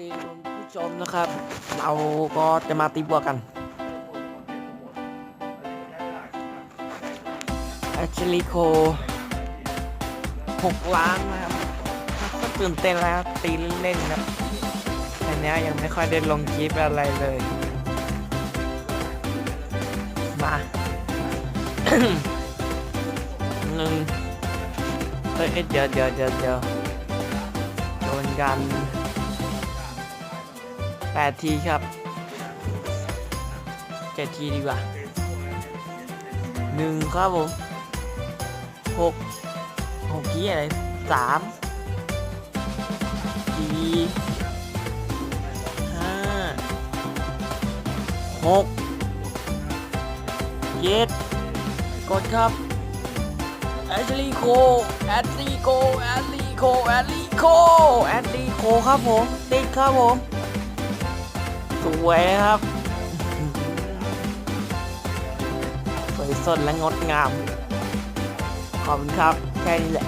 ดีคุณผู้ชมนะครับ เราก็จะมาตีบวกกัน แอชลีโคหกล้านนะครับก็ตื่นเต้นแล้วตีเล่นครับอันเนี้ยยังไม่ค่อยได้ลงคลิปอะไรเลย มาหนึ่งเฮ้ยเอ้ยเดี๋ยวเดี๋ยวเดี๋ยวเดี๋ยวโดนกัน แปดทีครับเจ็ดทีดีกว่าหนึ่งครับผมหกหกทีอะไรสามสี่ห้าหกเจ็ดกดครับแอชลีโคแอชลีโคแอชลีโคแอชลีโคแอชลีโคครับผม ติดครับผม สวยครับ สวยสดและงดงาม ขอบคุณครับ แค่นี้แหละ